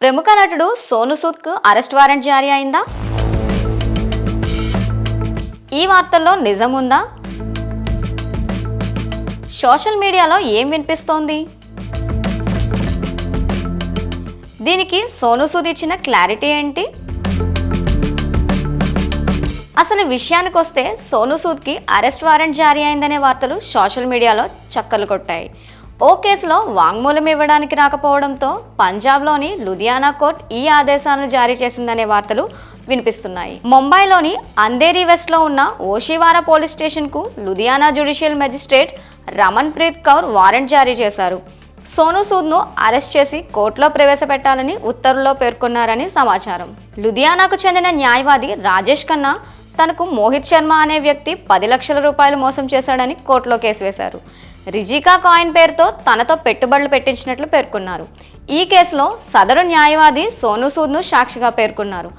ప్రముఖ నటుడు Sonu సూద్కు arrest warrant జారీ అయిందా? ఈ వార్తల్లో నిజం ఉందా సోషల్ మీడియాలో ఏం వినిపిస్తోంది? దీనికి సోను సూద్ ఇచ్చిన క్లారిటీ ఏంటి? అసలు విషయానికి వస్తే సోను సూద్కి అరెస్ట్ వారెంట్ జారీ అయిందనే వార్తలు సోషల్ మీడియాలో చక్కర్లు కొట్టాయి. ఓ కేసులో వాంగ్మూలం ఇవ్వడానికి రాకపోవడంతో పంజాబ్లోని లుధియానా కోర్ట్ ఈ ఆదేశాలను జారీ చేసిందనే వార్తలు వినిపిస్తున్నాయి. ముంబైలోని అంధేరి వెస్ట్లో ఉన్న ఓషివారా పోలీస్ స్టేషన్కు Ludhiana judicial magistrate Ramanpreet Kaur warrant జారీ చేశారు. సోను సూద్ను అరెస్ట్ చేసి కోర్టులో ప్రవేశపెట్టాలని ఉత్తర్వుల్లో పేర్కొన్నారని సమాచారం. లుధియానాకు చెందిన న్యాయవాది రాజేష్ ఖన్నా తనకు మోహిత్ శర్మ అనే వ్యక్తి పది లక్షల రూపాయలు మోసం చేశాడని కోర్టులో కేసు వేశారు. రిజికా కాయిన్ పేరుతో తనతో పెట్టుబడులు పెట్టించినట్లు పేర్కొన్నారు. ఈ కేసులో సదరు న్యాయవాది సోను సూద్ను సాక్షిగా పేర్కొన్నారు.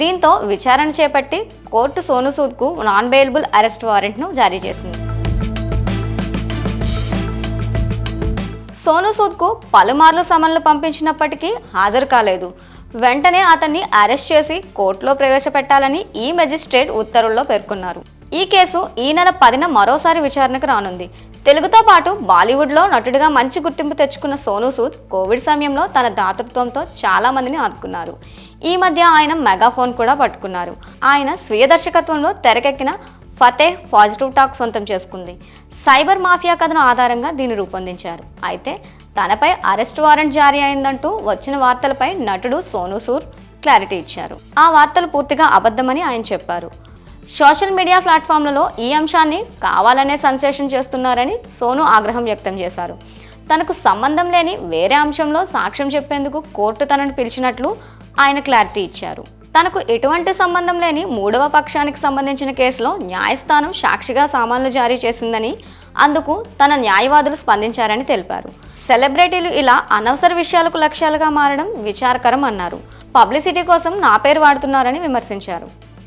దీంతో విచారణ చేపట్టి కోర్టు సోను సూద్కు నాన్ బెయిలబుల్ అరెస్ట్ వారెంట్ను జారీ చేసింది. సోను సూద్కు పలుమార్లు సమన్లు పంపించినప్పటికీ హాజరు కాలేదు. వెంటనే అతన్ని అరెస్ట్ చేసి కోర్టులో ప్రవేశపెట్టాలని ఈ మెజిస్ట్రేట్ ఉత్తర్వుల్లో పేర్కొన్నారు. ఈ కేసు ఈ నెల పదిన మరోసారి విచారణకు రానుంది. తెలుగుతో పాటు బాలీవుడ్లో నటుడిగా మంచి గుర్తింపు తెచ్చుకున్న సోను సూద్ కోవిడ్ సమయంలో తన దాతృత్వంతో చాలామందిని ఆదుకున్నారు. ఈ మధ్య ఆయన మెగాఫోన్ కూడా పట్టుకున్నారు. ఆయన స్వీయ దర్శకత్వంలో తెరకెక్కిన ఫతేహ్ పాజిటివ్ టాక్ సొంతం చేసుకుంది. సైబర్ మాఫియా కథను ఆధారంగా దీన్ని రూపొందించారు. అయితే తనపై అరెస్ట్ వారెంట్ జారీ అయిందంటూ వచ్చిన వార్తలపై నటుడు సోనూసూర్ క్లారిటీ ఇచ్చారు. ఆ వార్తలు పూర్తిగా అబద్ధమని ఆయన చెప్పారు. సోషల్ మీడియా ప్లాట్ఫామ్లలో ఈ అంశాన్ని కావాలనే సెన్సేషన్ చేస్తున్నారని సోను ఆగ్రహం వ్యక్తం చేశారు. తనకు సంబంధం లేని వేరే అంశంలో సాక్ష్యం చెప్పేందుకు కోర్టు తనను పిలిచినట్లు ఆయన క్లారిటీ ఇచ్చారు. తనకు ఎటువంటి సంబంధం లేని మూడవ పక్షానికి సంబంధించిన కేసులో న్యాయస్థానం సాక్షిగా సామాన్లు జారీ చేసిందని అందుకు తన న్యాయవాదులు స్పందించారని తెలిపారు. సెలబ్రిటీలు ఇలా అనవసర విషయాలకు లక్ష్యాలుగా మారడం విచారకరం అన్నారు. పబ్లిసిటీ కోసం నా పేరు వాడుతున్నారని విమర్శించారు.